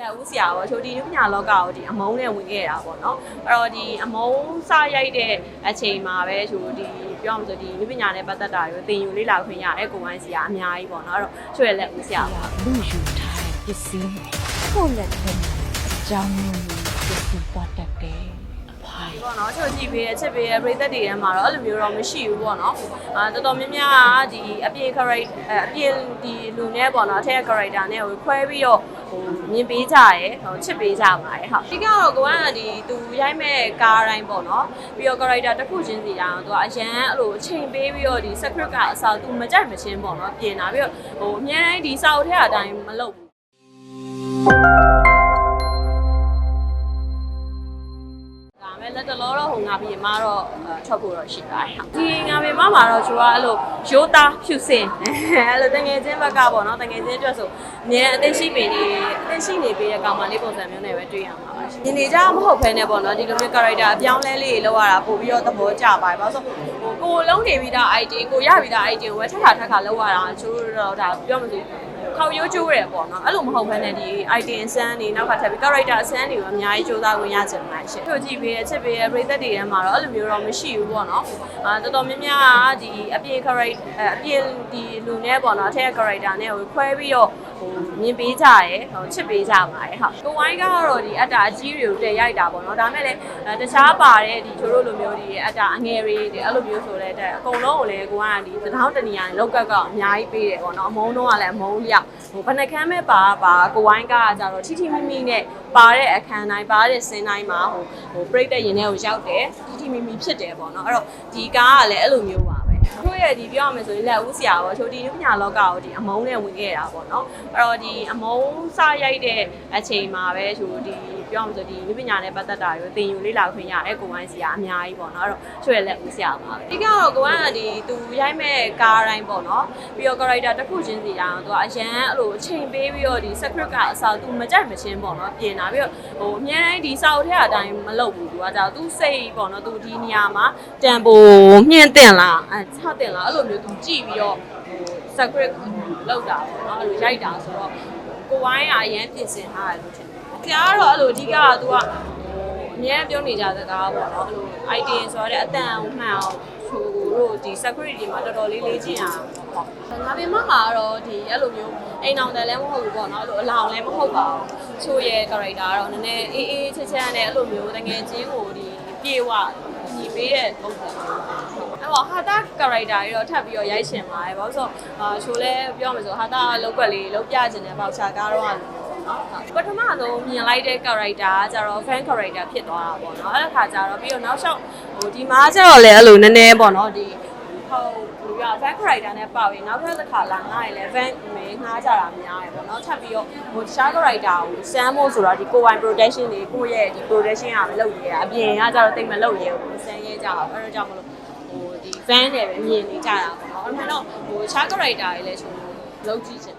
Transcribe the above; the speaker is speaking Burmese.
လက်ဦးဆရာပေါ့ချိုဒီနုပညာလောကကိုဒီအမုန်းနဲ့ဝင်ခဲ့တာပေါ့နော်အဲ့တော့ဒီအမုန်းစရိုက်တဲ့အချိန်မှာပဲချိုဒီပြောမှဆိုဒီနုပညာနဲ့ပတ်သက်တာတွေသင်ယူလေ့လာခွင့်ရတယ်ကိုဝိုင်းဆရာအများကြီးပေါ့နော်အဲ့တော့ချိုရဲ့လက်ဦးဆရာပါလူယူထားတဲ့ပစ္စည်းကိုယ့်လက်ထဲမှာအကြောင်းမျိုးမျိုးပစ္စည်းသွားတတ်တယ် အဖိုင်ဒီပေါ့နော်ချိုကြည့်ပေးတဲ့ချစ်ပေးတဲ့ပရိသတ်တွေထဲမှာတော့အဲ့လိုမျိုးတော့မရှိဘူးပေါ့နော်အာတော်တော်များများကဒီအပြင် character အပြင်ဒီလူနဲ့ပေါ့နော်အထက် character နဲ့ကိုခွဲပြီးတော့ဟိုမြင်ပေးကြရဲဟိုချစ်ပေးကြပါတယ်ဟုတ်ဒီကတော့ကိုကဒီသူရိုက်မဲ့ကားတိုင်းပေါ့နော်ပြီးတော့ character တစ်ခုချင်းစီအောင်သူကအရန်အဲ့လိုအချိန်ပေးပြီးတော့ဒီ script ကအစားသူမကြိုက်မချင်းပေါ့နော်ပြင်လာပြီးတော့ဟိုအများတိုင်းဒီစာအုပ်ထဲအတိုင်းမလုပ်ဘူးဒါမဲ့ လက်တလောတော့ဟိုငါပြီးမတော့အဲထွက်ဖို့တော့ရှိပါတယ်။ဒီငါပြီးမမှာတော့ချိုကအဲ့လိုရိုးသားဖြူစင်အဲ့လိုတငယ်ချင်းဘက်ကပေါ့နော်တငယ်ချင်းအတွက်ဆိုအမြဲအသိရှိပေနေအသိရှိနေပေးတဲ့ကောင်မလေးပုံစံမျိုးနဲ့ပဲတွေ့ရမှာပါရှင်။ဒီနေကြမဟုတ်ဖ ೇನೆ ပေါ့နော်ဒီလိုမျိုး character အပြောင်းလဲလေးတွေလောက်ရတာပို့ပြီးတော့သဘောကျပါတယ်။ဘာလို့ဆိုဟိုကိုလုံးနေပြီးသား item ကိုရပြီးသား item ကိုပဲထပ်ခါထပ်ခါလောက်ရတာချိုးတော့ဒါပြောမလို့ ခေါရိုးကျိုးရယ်ပေါ့နော်အဲ့လိုမဟုတ်ဘဲနဲ့ဒီ item အစမ်းတွေနောက်ကထပ်ပြီး character အစမ်းတွေကိုအများကြီးစူးစမ်းဝင်ရချင်ပါရှင်တို့ကြည့်ပေးတဲ့ချစ်ပေးတဲ့ပရိသတ်တွေထဲမှာတော့အဲ့လိုမျိုးတော့မရှိဘူးပေါ့နော်အာတော်တော်များများကဒီအပြင် character အပြင်ဒီလူနဲ့ပေါ့နော်အထက် character နဲ့ကိုခွဲပြီးတော့ ဟိုမြင်ပေးကြရယ်ဟိုချစ်ပေးကြပါတယ်ဟုတ်ကိုဝိုင်းကတော့ဒီအတ္တအကြီးတွေကိုတည်ရိုက်တာပေါ့နော်ဒါမဲ့လည်းတခြားပါတဲ့ဒီချိုးတို့လိုမျိုးဒီအတ္တအငယ်တွေဒီအဲ့လိုမျိုးဆိုတဲ့အတွက်အကုန်လုံးကိုလည်းကိုကဒီသတောင်းတနေရာလောက်ကကအများကြီးပေးတယ်ပေါ့နော်အမုန်းတော့ကလည်းအမုန်းလျောက်ဟိုဘယ်နှခမ်းမဲ့ပါပါကိုဝိုင်းကကြတော့ထိထိမိမိနဲ့ပါတဲ့အခန်းတိုင်းပါတဲ့စင်းတိုင်းမှာဟိုဟိုပြိတ်တဲ့ရင်ထဲကိုရောက်တယ်ထိထိမိမိဖြစ်တယ်ပေါ့နော်အဲ့တော့ဒီကားကလည်းအဲ့လိုမျိုးပါ ပဲတို့ရဲ့ဒီပြောရမယ်ဆိုရင်လက်ဦးဆရာပေါ့ချိုဒီနုပညာလောကကိုဒီအမုန်းနဲ့ဝင်ခဲ့တာပေါ့နော်အဲ့တော့ဒီအမုန်းစရိုက်တဲ့အချိန်မှာပဲချိုဒီ ပြောရမယ်ဆိုဒီနုပညာနဲ့ပတ်သက်တာတွေသင်ယူလေ့လာခွင့်ရတယ်ကိုဝိုင်းဆရာအများကြီးပေါ့နော်အဲ့တော့ချိုရဲ့လက်ဦးဆရာပါပဲဒီကတော့ကိုဝိုင်းကဒီသူရိုက်မဲ့ကားတိုင်းပေါ့နော်ပြီးတော့ character တစ်ခုချင်းစီအောင်သူကအရန်အဲ့လိုအချိန်ပေးပြီးတော့ဒီ script ကအစားသူမကြိုက်မချင်းပေါ့နော်ပြင်လာပြီးတော့ဟိုအများတိုင်းဒီစာအုပ်ထဲအတိုင်းမလုပ်ဘူးသူကကြောက်သူစိတ်ပေါ့နော်သူဒီနေရာမှာတန်ဖိုးမြင့်တင်လားအဲချတင်လားအဲ့လိုမျိုးသူကြည့်ပြီးတော့ဟို script လောက်တာပေါ့နော်အဲ့လိုရိုက်တာဆိုတော့ကိုဝိုင်းကအရန်ပြင်ဆင်ထားတယ်လို့ထင်တယ်။ ဆရာကတော့အဲ့လိုအဓိကကသူကအများပြောနေကြစကားပေါ့နော်အဲ့လို idea ဆိုတဲ့အတန်ကိုမှန်အောင်ချိုးတို့ဒီ security မှာတော်တော်လေးလေးကျင့်ရအောင်ပေါ့။ငါပြင်မမှာတော့ဒီအဲ့လိုမျိုးအိမ်အောင်တယ်လည်းမဟုတ်ဘူးပေါ့နော်အဲ့လိုအလောင်လည်းမဟုတ်ပါဘူး။ချိုးရဲ့ character ကတော့နည်းနည်းအေးအေးချမ်းချမ်းနဲ့အဲ့လိုမျိုးတကယ်ချင်းကိုဒီပြေဝညီပေးတဲ့ပုံစံမျိုးပါ။အဲ့တော့ဟာတာ character တွေတော့ထပ်ပြီးတော့ရိုက်ရှင်ပါတယ်။ဘာလို့ဆိုတော့အာချိုးလဲပြောမှဆိုဟာတာလောက်ွက်လေးလောက်ပြချင်တဲ့ပေါချာကားတော့ ပထမဆုံးမြင်လိုက်တဲ့ character ကကျတော့ fan character ဖြစ်သွားတာပေါ့နော်အဲ့ဒါခါကျတော့ပြီးတော့နောက်လျှောက်ဟိုဒီမှာကျတော့လေအဲ့လိုနည်းနည်းပေါ့နော်ဒီဟုတ်ဘယ်လိုရ fan character နဲ့ပေါ့ရင်နောက်ထပ်တစ်ခါလာငားရင်လည်း fan မင်းငားကြတာများတယ်ပေါ့နော်ထပ်ပြီးတော့ဟိုတခြား character ကိုစမ်းဖို့ဆိုတော့ဒီကိုဝိုင် protection တွေကိုယ့်ရဲ့ဒီ protection ကမလုပ်ရတာအပြင်ကကျတော့တိတ်မလုပ်ရဘူးစမ်းရဲကြအောင်အဲ့တော့ကြောင့်မလို့ဟိုဒီ fan တွေပဲမြင်နေကြတာပေါ့နော်အဲ့ဒါတော့ဟိုတခြား character တွေလည်းဆိုလို့လုပ်ကြည့်ချင်